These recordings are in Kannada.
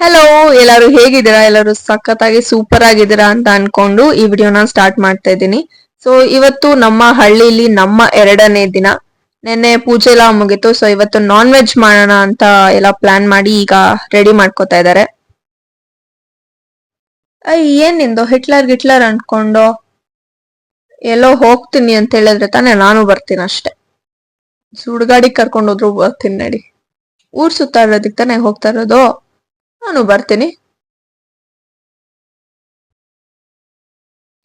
ಹಲೋ ಎಲ್ಲರೂ ಹೇಗಿದ್ದೀರಾ? ಎಲ್ಲರೂ ಸಖತ್ತಾಗಿ ಸೂಪರ್ ಆಗಿದ್ದೀರಾ ಅಂತ ಅನ್ಕೊಂಡು ಈ ವಿಡಿಯೋನ ಸ್ಟಾರ್ಟ್ ಮಾಡ್ತಾ ಇದ್ದೀನಿ. ಸೊ ಇವತ್ತು ನಮ್ಮ ಹಳ್ಳಿಲಿ ನಮ್ಮ ಎರಡನೇ ದಿನ. ನೆನ್ನೆ ಪೂಜೆ ಎಲ್ಲ ಮುಗೀತು. ಸೊ ಇವತ್ತು ನಾನ್ ವೆಜ್ ಮಾಡೋಣ ಅಂತ ಎಲ್ಲ ಪ್ಲಾನ್ ಮಾಡಿ ಈಗ ರೆಡಿ ಮಾಡ್ಕೋತಾ ಇದ್ದಾರೆ. ಅಯ್ಯ ಏನ್ ನಿಂದು? ಹಿಟ್ಲರ್ ಗಿಟ್ಲರ್ ಅನ್ಕೊಂಡು ಎಲ್ಲೋ ಹೋಗ್ತೀನಿ ಅಂತ ಹೇಳಿದ್ರೆ ತಾನೇ ನಾನು ಬರ್ತೀನಿ ಅಷ್ಟೇ. ಸುಡ್ಗಾಡಿ ಕರ್ಕೊಂಡು ಹೋದ್ರು ಬರ್ತೀನಿ ನಡಿ. ಊರ್ ಸುತ್ತಾಡೋದಕ್ಕೆ ತಾನೇ ಹೋಗ್ತಾ ಇರೋದು? ನಾನು ಬರ್ತೀನಿ.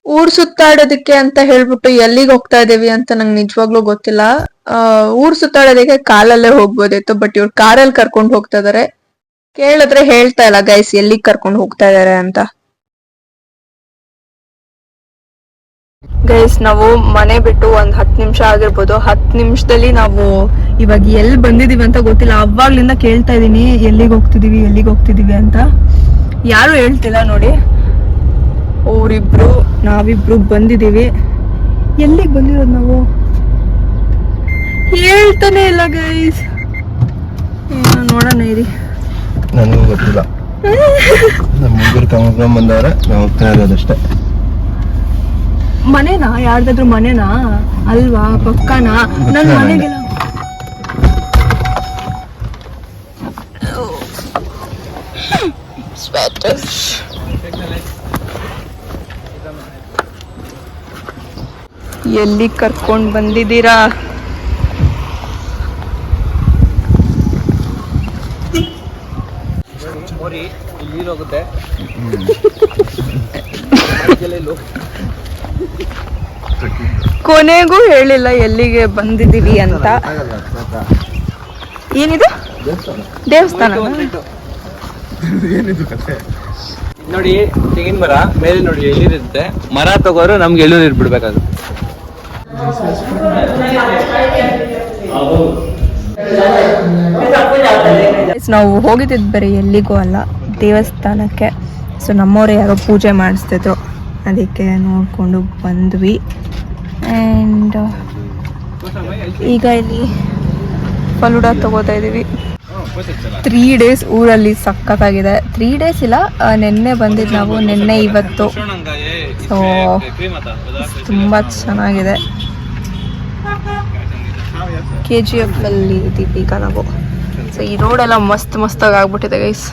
ಊರ್ ಸುತ್ತಾಡೋದಕ್ಕೆ ಅಂತ ಹೇಳ್ಬಿಟ್ಟು ಎಲ್ಲಿಗೆ ಹೋಗ್ತಾ ಇದೀವಿ ಅಂತ ನಂಗೆ ನಿಜವಾಗ್ಲೂ ಗೊತ್ತಿಲ್ಲ. ಊರ್ ಸುತ್ತಾಡೋದಕ್ಕೆ ಕಾಲಲ್ಲೇ ಹೋಗ್ಬೋದಿತ್ತು ಬಟ್ ಇವ್ರು ಕಾರಲ್ಲಿ ಕರ್ಕೊಂಡು ಹೋಗ್ತಾ ಇದಾರೆ. ಕೇಳಿದ್ರೆ ಹೇಳ್ತಾ ಇಲ್ಲ ಗೈಸ್ ಎಲ್ಲಿಗೆ ಕರ್ಕೊಂಡು ಹೋಗ್ತಾ ಇದಾರೆ ಅಂತ. ಗೈಸ್ ನಾವು ಮನೆ ಬಿಟ್ಟು ಒಂದ್ ಹತ್ತು ನಿಮಿಷ ಆಗಿರ್ಬೋದು. ಹತ್ ನಿಮಿಷದಲ್ಲಿ ನಾವು ಇವಾಗ ಎಲ್ಲಿ ಬಂದಿದೀವಿ ಅಂತ ಗೊತ್ತಿಲ್ಲ. ಅವಾಗ್ಲಿಂದ ಕೇಳ್ತಾ ಇದೀನಿ, ಎಲ್ಲಿಗೆ ಹೋಗ್ತಿದೀವಿ ಎಲ್ಲಿಗೆ ಹೋಗ್ತಿದೀವಿ ಅಂತ. ಯಾರು ಹೇಳ್ತಿಲ್ಲ ನೋಡಿ. ಅವರಿಬ್ರು, ನಾವಿಬ್ರು ಬಂದಿದೀವಿ. ಎಲ್ಲಿಗೆ ಬಂದಿರೋದು ನಾವು? ಹೇಳ್ತಾನೆ ಇಲ್ಲ ಗೈಸ್ ನೋಡೋಣ ಇರಿ. ನನಗೂ ಗೊತ್ತಿಲ್ಲ. ನಮ್ಮ ನಾವು ಹೋಗ್ತಾ ಇರೋದಷ್ಟೇ ಮನೆನಾ? ಯಾರ್ದಾದ್ರು ಮನೆನಾ? ಅಲ್ವಾ? ಪಕ್ಕನಾ? ನನ್ನ ಮನೆಗೆಲ್ಲ ಎಲ್ಲಿ ಕರ್ಕೊಂಡ್ ಬಂದಿದ್ದೀರಾ? ಕೊನೆಗೂ ಹೇಳಿಲ್ಲ ಎಲ್ಲಿಗೆ ಬಂದಿದ್ದೀವಿ ಅಂತ. ಏನಿದು? ದೇವಸ್ಥಾನ? ನೋಡಿ ತೆಂಗಿನ ಮರ ಮೇಲೆ ನೋಡಿ ಎಲ್ಲಿರುತ್ತೆ ಮರ ತಗೋರು ನಮ್ಗೆ ಎಳ್ಳು ನೀರು ಬಿಡ್ಬೇಕಾಗುತ್ತೆ ನಾವು ಹೋಗಿದ್ದಿದ್ದು ಬರೀ ಎಲ್ಲಿಗೂ ಅಲ್ಲ ದೇವಸ್ಥಾನಕ್ಕೆ. ಸೊ ನಮ್ಮವ್ರು ಯಾರೋ ಪೂಜೆ ಮಾಡಿಸ್ತಿದ್ರು. ಅದಕ್ಕೆ ನೋಡಿಕೊಂಡು ಬಂದ್ವಿ. ಆ್ಯಂಡ್ ಈಗ ಇಲ್ಲಿ ಫಲೂಡ ತಗೋತಾ ಇದ್ದೀವಿ. ತ್ರೀ ಡೇಸ್ ಊರಲ್ಲಿ ಸಕ್ಕತ್ತಾಗಿದೆ ತ್ರೀ ಡೇಸ್ ಇಲ್ಲ ನಿನ್ನೆ ಬಂದಿದ್ದು ನಾವು, ನಿನ್ನೆ ಇವತ್ತು. ಸೊ ತುಂಬ ಚೆನ್ನಾಗಿದೆ. ಕೆ ಜಿ ಎಫ್ ಅಲ್ಲಿ ಇದ್ದೀವಿ ಈಗ ನಾವು. ಸೊ ಈ ರೋಡೆಲ್ಲ ಮಸ್ತ್ ಮಸ್ತಾಗಿ ಆಗ್ಬಿಟ್ಟಿದೆ ಗೈಸ್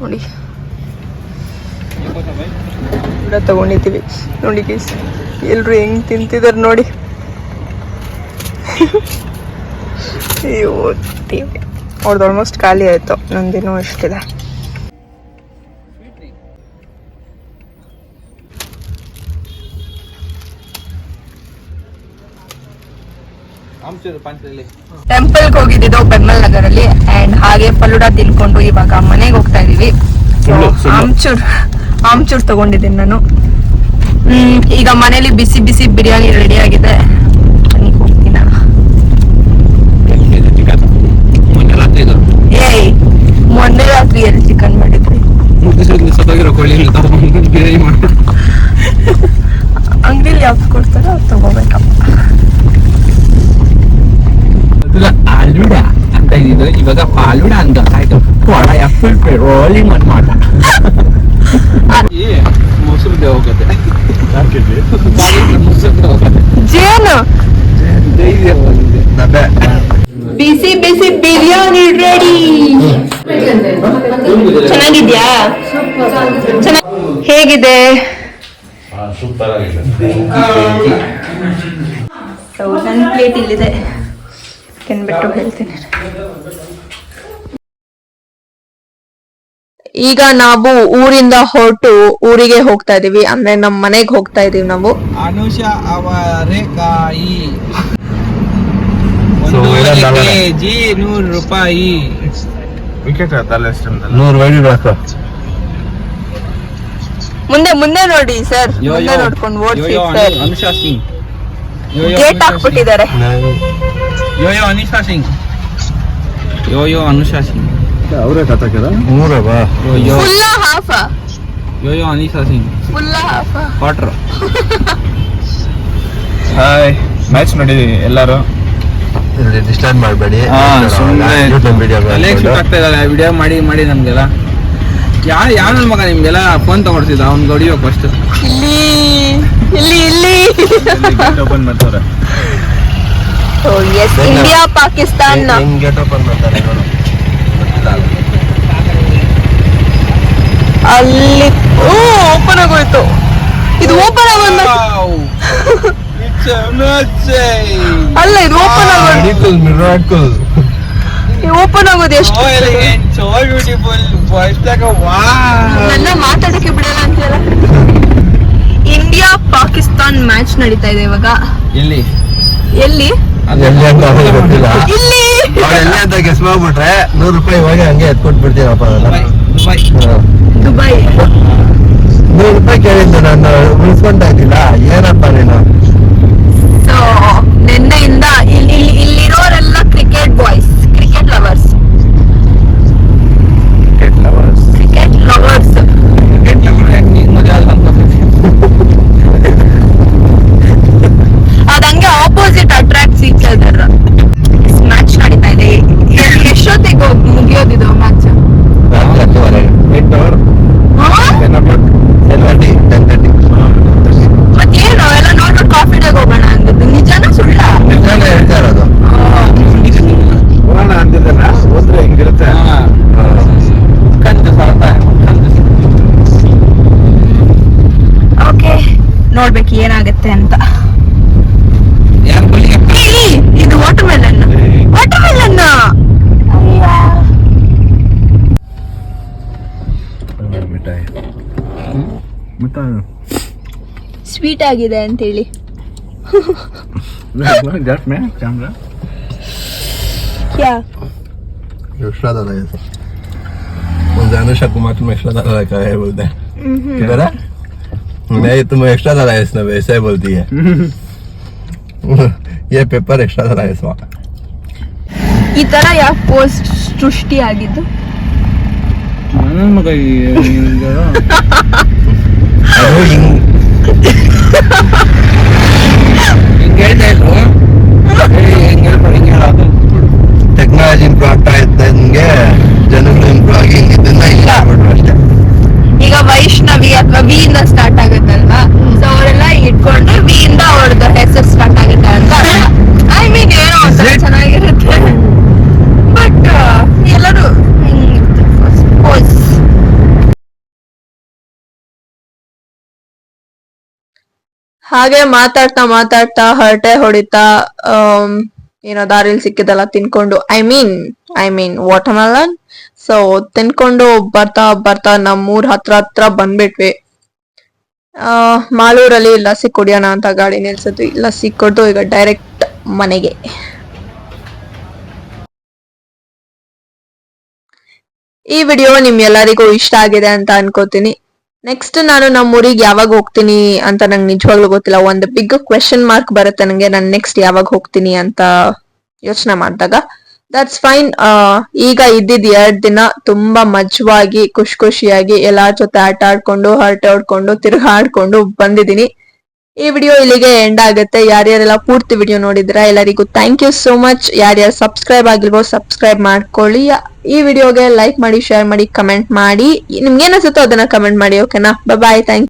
ನೋಡಿ. ಊಟ ತಗೊಂಡಿದ್ದೀವಿ. ನೋಡಿ ಗೀಸ್ ಎಲ್ಲರೂ ಹೆಂಗ್ ತಿಂತಿದಾರೆ ನೋಡಿ. ಅಯ್ಯೋ ಅವ್ರದ್ದು ಆಲ್ಮೋಸ್ಟ್ ಖಾಲಿ ಆಯಿತು. ನಂದಿನ ಅಷ್ಟಿದೆ ಟೆಂಪಲ್ ಹೋಗಿದ್ದು ಬೆಂಬಲ್ ನಗರಲ್ಲಿ ಅಂಡ್ ಹಾಗೆ ಫಲೂಡ ತಿನ್ಕೊಂಡು ಇವಾಗ ಮನೆಗೆ ಹೋಗ್ತಾ ಇದೀವಿ. ಆಮ್ಚೂರ್ ಆಮ್ಚೂರ್ ತಗೊಂಡಿದ್ದೀನಿ ನಾನು. ಹ್ಮ್, ಈಗ ಮನೇಲಿ ಬಿಸಿ ಬಿಸಿ ಬಿರಿಯಾನಿ ರೆಡಿ ಆಗಿದೆ. ಏಯ್, ಮೊನ್ನೆ ರಾತ್ರಿ ಎಲ್ಲಿ ಚಿಕನ್ ಮಾಡಿದ್ರಿ? ಮಾಡಿ ಅಂಗಡಿಲಿ ಯಾವ್ದು ಕೊಡ್ತಾರೋ ಅದು ತಗೋಬೇಕಪ್ಪ. ಆಲೂಡ ಅಂತ ಇವಾಗ ಪಾಲುಡ ಅಂತ ಆಯ್ತು. ರೋಲಿಂಗ್ ಮಟ್ ಮೊಸರು ಮೊಸರು ಹೋಗುತ್ತೆ ಜೇನು. ಬಿಸಿ ಬಿಸಿ ಬಿರಿಯಾನಿ ರೆಡಿ ಚೆನ್ನಾಗಿದ್ಯಾ? ಚೆನ್ನಾಗ್- ಹೇಗಿದೆ? ಸೂಪರ್ ಆಗಿದೆ ನನ್ನ ಪ್ಲೇಟ್ ಇಲ್ಲಿದೆ. ತಿನ್ಬಿಟ್ಟು ಹೇಳ್ತೀನಿ. ಈಗ ನಾವು ಊರಿಂದ ಹೊರಟು ಊರಿಗೆ ಹೋಗ್ತಾ ಇದೀವಿ. ಅಂದ್ರೆ ನಮ್ ಮನೆಗ್ ಹೋಗ್ತಾ ಇದೀವಿ ನಾವು. ಅನುಷ ಅವರೆಕಾಯಿ ಕಾಯಿ. ಒಂದೂವರೆ ಇದೆಲ್ಲ ಕೆಜಿ ನೂರು ರೂಪಾಯಿ. ವಿಕೆಟ್ ತಲೆ ನೂರು ವೈಡಿ ಹಾಕು. ಮುಂದೆ ಮುಂದೆ ನೋಡಿ ಸರ್ ಮುಂದೆ ನೋಡ್ಕೊಂಡು ಓಡಿಸಿ sir Anusha Singh yo yo gate Anusha ಹಾಕ್ಬಿಟ್ಟಿದ್ದಾರೆ. Yo yo Anusha Singh yo yo Anusha Singh ಅವರೇ ಕತ್ತಕ್ಕಿದ ಮೂರ ಬಾ ಯೋಯೋ ಫುಲ್ಲ ಹಾಫ್ ಅಯ್ಯೋ Anisha Singh. Full half quarter hi match ನೋಡಿದೀವಿ ಎಲ್ಲರೂ? ಡಿಸ್ಟರ್ಬ್ ಮಾಡಬೇಡಿ. ಸುಮ್ಮನೆ ಸುಮ್ನೆ ಯೂಟ್ಯೂಬ್ ವಿಡಿಯೋ ಆಗ್ತಾ ಇದ್ದಾರೆ ವಿಡಿಯೋ ಮಾಡಿ ಮಾಡಿ ನಮಗೆಲ್ಲ. ಯಾರು ಯಾವ ನನ್ನ ಮಗ ನಿಮ್ಗೆಲ್ಲ ಫೋನ್ ತಗೊಡ್ತಿದ್ದ ಅವ್ನಿಗೆ ಹೊಡಿಬೇಕು ಫಸ್ಟ್ ಇಲ್ಲಿ ಇಲ್ಲಿ ಇಲ್ಲಿ. ಓಪನ್ ಮಾಡ್ತಾರೆ yes India Pakistan gate open ಮಾಡ್ತಾರೆ ಅಲ್ಲ. ಅಲ್ಲಿ ಓ ಓಪನ್ ಆಗೋಯ್ತು. ಇದು ಓಪನ್ ಆಗೋದ್ ಅಲ್ಲ ಇದು ಓಪನ್ ಆಗೋದು ಇದು ಓಪನ್ ಆಗೋದು ಎಷ್ಟು? Like a wow. ನನ್ನ ಮಾತಾಡಕ್ಕೆ ಬಿಡಲ್ಲ ಅಂತೆಲ್ಲ ಇಂಡಿಯಾ ಪಾಕಿಸ್ತಾನ್ ಮ್ಯಾಚ್ ನಡೀತಾ ಇದೆ ಇವಾಗ. ಎಲ್ಲಿ? ಎಲ್ಲಿ? ಎಲ್ಲಿ ಅಂತ ಅವ್ರಿಗೆ ಗೊತ್ತಿಲ್ಲ. ಇಲ್ಲಿ. ಅವ್ರು ಎಲ್ಲಿ ಅಂತ ಗೆಸ್ ಮಾಡ್ಬಿಟ್ರೆ ನೂರು ರೂಪಾಯಿ ಇವಾಗ ಹಂಗೆ ಎತ್ಕೊಟ್ ಬಿಡ್ತೀನಪ್ಪ ದುಬೈ, ದುಬೈ. ದುಬೈ. ನೂರು ರೂಪಾಯಿ ಕೇಳಿದ್ದು ನಾನು ಉಳಿಸ್ಕೊಂಡಾಗಿಲ್ಲ ಏನಪ್ಪ ನೀನು? ಸೊ ನಿನ್ನೆಯಿಂದ ಇಲ್ಲಿ ಇಲ್ಲಿ ಇಲ್ಲಿರೋರೆಲ್ಲ ಕ್ರಿಕೆಟ್ ಬಾಯ್ಸ್ ಸ್ವೀಟ್ ಆಗಿದೆ ಅಂತೇಳಿ ಜಸ್ಟ್ ಮೇ ಕ್ಯಾಮ್ರಾ ಕ್ಯಾ एक्स्ट्रा डाला है सब उन जानू शकु मात्र में एक्स्ट्रा डाला रखा है बोलते हैं किधर है नहीं तुम एक्स्ट्रा डाला है इसने वैसे ही बोलती है ये पेपर एक्स्ट्रा डाला है इसमें ಈ ತರ ಯಾಕೆ ಪೋಸ್ಟ್ ಸೃಷ್ಟಿ ಆಗಿದ್ದು ನನ್ನ ಮಗ ಈ- ಹಿಂಗೆ ಅದು ಹಿಂಗ್ ಟೆಕ್ನಾಲಜಿ ಇಂಪ್ರೂವ್ ಆಗ್ತಾ ಇದ್ದಂಗೆ ಜನಗಳು ಇಂಪ್ರೂವ್ ಆಗಿ ಇದನ್ನ ಇಲ್ಲ ಆಗ್ಬಿಟ್ರು ಅಷ್ಟೇ. ಈಗ ವೈಷ್ಣವಿ ಅಥವಾ ವಿ ಇಂದ ಸ್ಟಾರ್ಟ್ ಆಗುತ್ತಲ್ವಾ? ಸೊ ಅವರೆಲ್ಲ ಇಟ್ಕೊಂಡು ವಿ ಇಂದ ಅವ್ರದ್ದು ಹೆಸರು ಸ್ಟಾರ್ಟ್ ಆಗುತ್ತೆ ಅಂತ ಐ ಮೀನ್ ಏನೋ ಚೆನ್ನಾಗಿರುತ್ತೆ ಬಟ್ ಎಲ್ಲರೂ ಸಪೋಸ್ ಹಾಗೆ ಮಾತಾಡ್ತಾ ಮಾತಾಡ್ತಾ ಹರಟೆ ಹೊಡಿತಾ ಏನೋ ದಾರಿಲಿ ಸಿಕ್ಕಿದೆಲ್ಲ ತಿನ್ಕೊಂಡು. I mean I mean watermelon so ತಿನ್ಕೊಂಡು ಬರ್ತಾ ಬರ್ತಾ ನಮ್ಮೂರ್ ಹತ್ರ ಹತ್ರ ಬಂದ್ಬಿಟ್ವಿ. ಆ, ಮಾಲೂರಲ್ಲಿ ಲಸ್ಸಿ ಕುಡಿಯೋಣ ಅಂತ ಗಾಡಿ ನಿಲ್ಸಿದ್ವಿ. ಲಸ್ಸಿ ಕೊಡ್ದು ಈಗ ಡೈರೆಕ್ಟ್ ಮನೆಗೆ. ಈ ವಿಡಿಯೋ ನಿಮ್ಗೆಲ್ಲರಿಗೂ ಇಷ್ಟ ಆಗಿದೆ ಅಂತ ಅನ್ಕೋತೀನಿ. ನೆಕ್ಸ್ಟ್ ನಾನು ನಮ್ಮ ಊರಿಗೆ ಯಾವಾಗ ಹೋಗ್ತೀನಿ ಅಂತ ನಂಗೆ ನಿಜವಾಗ್ಲೂ ಗೊತ್ತಿಲ್ಲ. ಒಂದು ಬಿಗ್ ಕ್ವೆಶನ್ ಮಾರ್ಕ್ ಬರುತ್ತೆ ನಂಗೆ. ನಾನು ನೆಕ್ಸ್ಟ್ ಯಾವಾಗ ಹೋಗ್ತೀನಿ ಅಂತ ಯೋಚನೆ ಮಾಡಿದಾಗ. ದಟ್ಸ್ ಫೈನ್ ಈಗ ಇದ್ದಿದ್ ಎರಡ್ ದಿನ ತುಂಬಾ ಮಜವಾಗಿ, ಖುಷಿ ಖುಷಿಯಾಗಿ ಎಲ್ಲಾರ ಜೊತೆ ಆಟ ಆಡ್ಕೊಂಡು ಹರಟೆ ಹೊಡ್ಕೊಂಡು ತಿರ್ಗಾಡ್ಕೊಂಡು ಬಂದಿದ್ದೀನಿ. ಈ ವಿಡಿಯೋ ಇಲ್ಲಿಗೆ ಎಂಡ್ ಆಗುತ್ತೆ. ಯಾರ್ಯಾರೆಲ್ಲ ಪೂರ್ತಿ ವಿಡಿಯೋ ನೋಡಿದ್ರ ಎಲ್ಲರಿಗೂ ಥ್ಯಾಂಕ್ ಯು ಸೋ ಮಚ್ ಯಾರ್ಯಾರು ಸಬ್ಸ್ಕ್ರೈಬ್ ಆಗಿಲ್ವೋ ಸಬ್ಸ್ಕ್ರೈಬ್ ಮಾಡ್ಕೊಳ್ಳಿ. ಈ ವಿಡಿಯೋಗೆ ಲೈಕ್ ಮಾಡಿ ಶೇರ್ ಮಾಡಿ ಕಮೆಂಟ್ ಮಾಡಿ. ನಿಮ್ಗೆ ಅನ್ಸುತ್ತೋ ಅದನ್ನ ಕಮೆಂಟ್ ಮಾಡಿ ಓಕೆನಾ ಬಾಯ್ ಥ್ಯಾಂಕ್